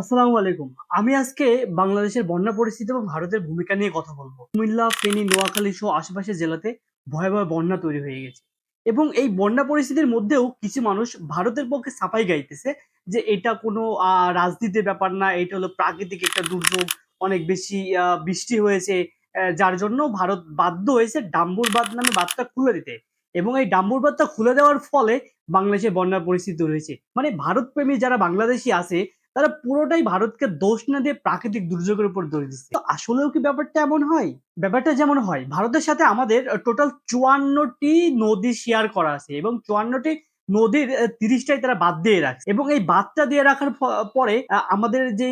আসসালামু আলাইকুম। আমি আজকে বাংলাদেশের বন্যা পরিস্থিতি এবং ভারতের ভূমিকা নিয়ে কথা বলব। কুমিল্লা, ফেনী, নোয়াখালী সহ আশেপাশের জেলাতে ভয়াবহ বন্যা তৈরি হয়ে গেছে। এবং এই বন্যা পরিস্থিতির মধ্যেও কিছু মানুষ ভারতের পক্ষে সাফাই গাইতেছে যে এটা কোনো রাজনীতির ব্যাপার না, এটা হলো প্রাকৃতিক একটা দুর্যোগ, অনেক বেশি বৃষ্টি হয়েছে যার জন্য ভারত বাধ্য হয়েছে ডাম্বুর বাঁধ নামে বাঁধটা খুলে দিতে। এবং এই ডাম্বুর বাঁধটা খুলে দেওয়ার ফলে বাংলাদেশে বন্যার পরিস্থিতি রয়েছে মানে ভারত প্রেমী যারা বাংলাদেশি আছে তারা পুরোটাই ভারতকে দোষ না দিয়ে প্রাকৃতিক দুর্যোগের উপর দৌড়ে দিচ্ছে। তো আসলেও কি ব্যাপারটা এমন হয়? ব্যাপারটা যেমন হয়, ভারতের সাথে আমাদের টোটাল চুয়ান্নটি নদী শেয়ার করা আছে এবং চুয়ান্নটি নদীর তিরিশটাই তারা বাদ দিয়ে রাখছে এবং এই বাদটা দিয়ে রাখার পরে আমাদের যে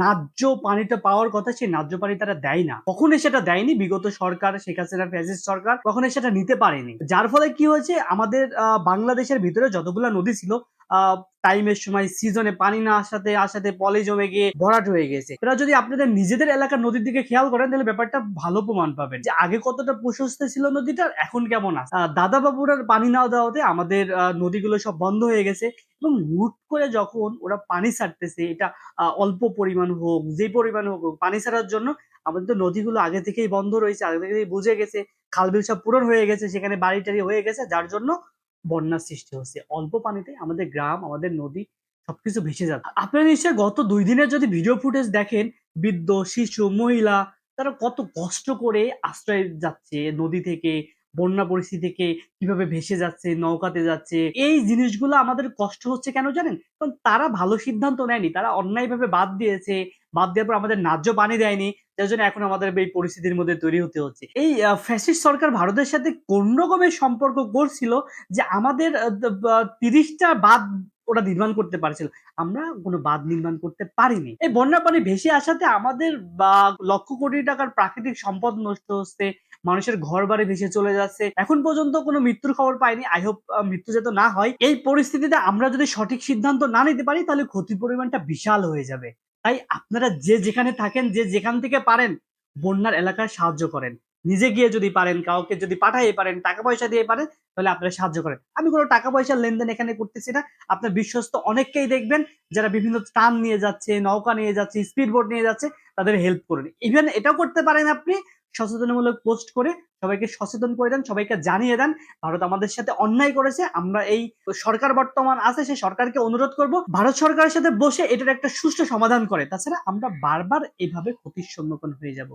ন্যায্য পানিটা পাওয়ার কথা, সেই ন্যায্য পানি তারা দেয় না। কখনোই সেটা দেয়নি, বিগত সরকার, শেখ হাসিনার ফ্যাসিস্ট সরকার কখনোই সেটা নিতে পারেনি। যার ফলে কি হয়েছে, আমাদের বাংলাদেশের ভিতরে যতগুলো নদী ছিল টাইমের সময় সিজনে পানি না আসাতে আসাতে পলে জমে গিয়ে ভরাট হয়ে গেছে। এরা যদি আপনাদের নিজেদের এলাকার নদীর দিকে খেয়াল করেন, তাহলে ব্যাপারটা ভালো প্রমাণ পাবেন। যে আগে কতটা প্রশস্ত ছিল নদীটার এখন কেমন আছে? দাদা বাবুর আর পানি না দেওয়াতে আমাদের নদীগুলো সব বন্ধ হয়ে গেছে এবং হুট করে যখন ওরা পানি ছাড়তেছে, এটা অল্প পরিমাণ হোক, যে পরিমাণ হোক, পানি ছাড়ার জন্য আমাদের তো নদীগুলো আগে থেকেই বন্ধ রয়েছে, আগে থেকেই বুঝে গেছে, খালবিল সব পূরণ হয়ে গেছে, সেখানে বাড়ি টাড়ি হয়ে গেছে, যার জন্য বন্যার সৃষ্টি হচ্ছে। অল্প পানিতে আমাদের গ্রাম, আমাদের নদী সবকিছু ভেসে যাচ্ছে। আপনারা নিশ্চয়ই গত দুই দিনের যদি ভিডিও ফুটেজ দেখেন, বৃদ্ধ, শিশু, মহিলা, তারা কত কষ্ট করে আশ্রয় যাচ্ছে নদী থেকে বন্যা পরিস্থিতি থেকে কীভাবে ভেসে যাচ্ছে, নৌকাতে যাচ্ছে, এই জিনিসগুলো আমাদের কষ্ট হচ্ছে কেন জানেন? কারণ তারা ভালো সিদ্ধান্ত নেয়নি, তারা অন্যায়ভাবে বাদ দিয়েছে, বাদ দেওয়ার পর আমাদের ন্যায্য পানি দেয়নি, যার জন্য এখন আমাদের এই পরিস্থিতির মধ্যে তৈরি হতে হচ্ছে। এই ফ্যাসিস্ট সরকার ভারতের সাথে কোন রকমের সম্পর্ক করছিল যে আমাদের তিরিশটা বাদ ওরা নির্মাণ করতে পারছিল। আমরা কোনো বাঁধ নির্মাণ করতে পারিনি। এই বন্যা পানি ভেসে আসাতে আমাদের, বা লক্ষ কোটি টাকার প্রাকৃতিক সম্পদ নষ্ট হচ্ছে মানুষের ঘর বাড়ি ভেসে চলে যাচ্ছে। এখন পর্যন্ত কোনো মৃত্যুর খবর পাইনি। আই হোপ মৃত্যু যাতে না হয়। এই পরিস্থিতিতে আমরা যদি সঠিক সিদ্ধান্ত না নিতে পারি, তাহলে ক্ষতির পরিমাণটা বিশাল হয়ে যাবে। তাই আপনারা যে যেখানে থাকেন, যে যেখান থেকে পারেন, বন্যার এলাকায় সাহায্য করেন। নিজে গিয়ে যদি পারেন, কাউকে যদি পাঠাইয়ে পারেন, টাকা পয়সা দিয়ে পারেন, তাহলে আপনারা সাহায্য করেন। আমি কোনো টাকা পয়সার লেনদেন এখানে করতেছি না। আপনার বিশ্বস্ত অনেককেই দেখবেন, যারা বিভিন্ন টান নিয়ে যাচ্ছে, নৌকা নিয়ে যাচ্ছে স্পিড বোট নিয়ে যাচ্ছে, তাদের হেল্প করুন। ইভেন এটাও করতে পারেন আপনি সচেতনমূলক পোস্ট করে সবাইকে সচেতন করে দেন, সবাইকে জানিয়ে দেন। ভারত আমাদের সাথে অন্যায় করেছে, আমরা এই সরকার বর্তমান আছে, সেই সরকারকে অনুরোধ করব, ভারত সরকারের সাথে বসে এটার একটা সুষ্ঠু সমাধান করে। তাছাড়া আমরা বারবার এইভাবে ক্ষতির সম্মুখীন হয়ে যাব।